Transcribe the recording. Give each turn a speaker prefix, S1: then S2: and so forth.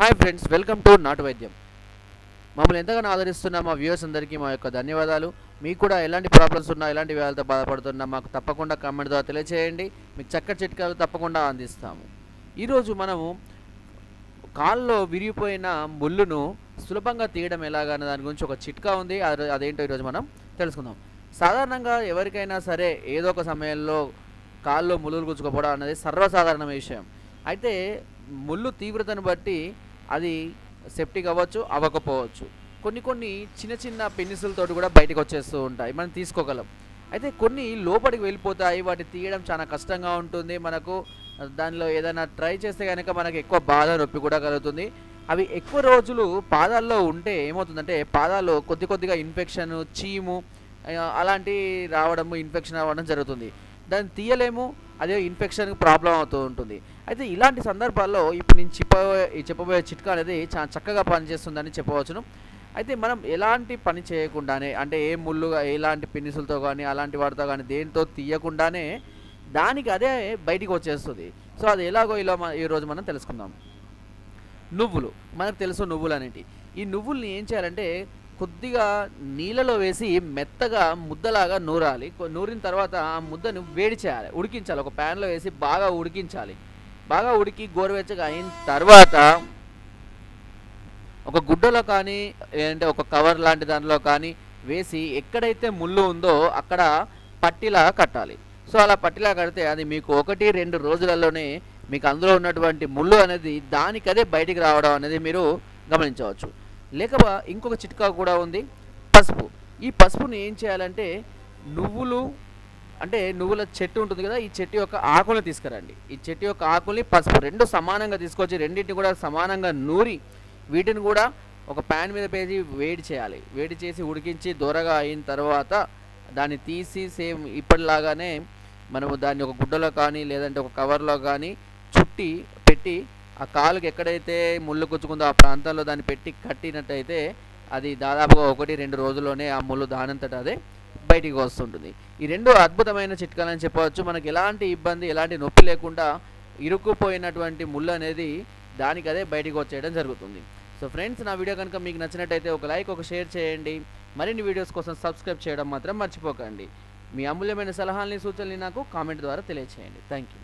S1: Hi friends welcome to నాటు వైద్యం మమ్మల్ని ఎంతగానో ఆదరిస్తున్న మా వ్యూవర్స్ అందరికీ మా యొక్క ధన్యవాదాలు. మీకు కూడా ఎలాంటి ప్రాబ్లమ్స్ ఉన్నా ఎలాంటి వ్యాధులతో బాధపడుతున్నా మాకు తప్పకుండా కామెంట్ ద్వారా తెలియచేయండి. మీకు చక్కటి చిట్కాలు తప్పకుండా అందిస్తాము. ఈరోజు మనము కాల్లో విరిగిపోయిన ముళ్ళును సులభంగా తీయడం ఎలాగన్న దాని గురించి ఒక చిట్కా ఉంది. అది- అదేంటో ఈరోజు మనం తెలుసుకుందాం. సాధారణంగా ఎవరికైనా సరే ఏదో ఒక సమయంలో కాల్లో ముళ్ళు గుచ్చుకోపోవడం అనేది సర్వసాధారణ విషయం. అయితే ముళ్ళు తీవ్రతను బట్టి అది సెప్టిక్ అవ్వచ్చు అవ్వకపోవచ్చు. కొన్ని కొన్ని చిన్న చిన్న పెన్సిల్తో కూడా బయటకు వచ్చేస్తూ ఉంటాయి. మనం తీసుకోగలం. అయితే కొన్ని లోపలికి వెళ్ళిపోతాయి. వాటి తీయడం చాలా కష్టంగా ఉంటుంది మనకు. దానిలో ఏదైనా ట్రై చేస్తే కనుక మనకు ఎక్కువ బాధ నొప్పి కూడా కలుగుతుంది. అవి ఎక్కువ రోజులు పాదాల్లో ఉంటే ఏమవుతుందంటే పాదాల్లో కొద్ది కొద్దిగా ఇన్ఫెక్షన్ చీము అలాంటి రావడము ఇన్ఫెక్షన్ అవ్వడం జరుగుతుంది. దాన్ని తీయలేము. అదే ఇన్ఫెక్షన్ ప్రాబ్లం అవుతూ ఉంటుంది. అయితే ఇలాంటి సందర్భాల్లో ఇప్పుడు నేను చెప్పబోయే చెప్పబోయే చిట్కా అనేది చాలా చక్కగా పనిచేస్తుందని చెప్పవచ్చును. అయితే మనం ఎలాంటి పని చేయకుండానే అంటే ఏ ముళ్ళుగా ఎలాంటి పిన్నిసులతో కానీ అలాంటి వాటితో కానీ దేనితో తీయకుండానే దానికి అదే బయటికి వచ్చేస్తుంది. సో అది ఎలాగో ఇలా ఈరోజు మనం తెలుసుకుందాం. నువ్వులు. మనకు తెలుసు నువ్వులు అనేటి ఈ నువ్వుల్ని ఏం చేయాలంటే కొద్దిగా నీళ్ళలో వేసి మెత్తగా ముద్దలాగా నూరాలి. నూరిన తర్వాత ఆ ముద్దను వేడి చేయాలి. ఉడికించాలి. ఒక ప్యాన్లో వేసి బాగా ఉడికించాలి. బాగా ఉడికి గోరువెచ్చగా అయిన తర్వాత ఒక గుడ్డలో కానీ లేదంటే ఒక కవర్ లాంటి దానిలో కానీ వేసి ఎక్కడైతే ముళ్ళు ఉందో అక్కడ పట్టిలా కట్టాలి. సో అలా పట్టిలా కడితే అది మీకు ఒకటి రెండు రోజులలోనే మీకు అందులో ఉన్నటువంటి ముళ్ళు అనేది దానికదే బయటికి రావడం అనేది మీరు గమనించవచ్చు. లేక ఇంకొక చిట్కా కూడా ఉంది. పసుపు. ఈ పసుపుని ఏం చేయాలంటే నువ్వులు అంటే నువ్వుల చెట్టు ఉంటుంది కదా ఈ చెట్టు యొక్క ఆకుల్ని తీసుకురండి. ఈ చెట్టు యొక్క ఆకుల్ని పసుపు రెండు సమానంగా తీసుకొచ్చి రెండింటిని కూడా సమానంగా నూరి వీటిని కూడా ఒక ప్యాన్ మీద పేసి వేడి చేయాలి. వేడి చేసి ఉడికించి దూరగా అయిన తర్వాత దాన్ని తీసి సేమ్ ఇప్పటిలాగానే మనము దాన్ని ఒక గుడ్డలో కానీ లేదంటే ఒక కవర్లో కానీ చుట్టి పెట్టి ఆ కాలుకి ఎక్కడైతే ముళ్ళు గుచ్చుకుందో ఆ ప్రాంతంలో దాన్ని పెట్టి కట్టినట్టయితే అది దాదాపుగా ఒకటి రెండు రోజుల్లోనే ఆ ముళ్ళు దానంతట అదే బయటికి వస్తుంటుంది. ఈ రెండు అద్భుతమైన చిట్కాలని చెప్పవచ్చు. మనకి ఎలాంటి ఇబ్బంది ఎలాంటి నొప్పి లేకుండా ఇరుక్కుపోయినటువంటి ముళ్ళు అనేది దానికి అదే బయటికి వచ్చేయడం జరుగుతుంది. సో ఫ్రెండ్స్ నా వీడియో కనుక మీకు నచ్చినట్టయితే ఒక లైక్ ఒక షేర్ చేయండి. మరిన్ని వీడియోస్ కోసం సబ్స్క్రైబ్ చేయడం మాత్రం మర్చిపోకండి. మీ అమూల్యమైన సలహాలని సూచనలు నాకు కామెంట్ ద్వారా తెలియచేయండి. Thank you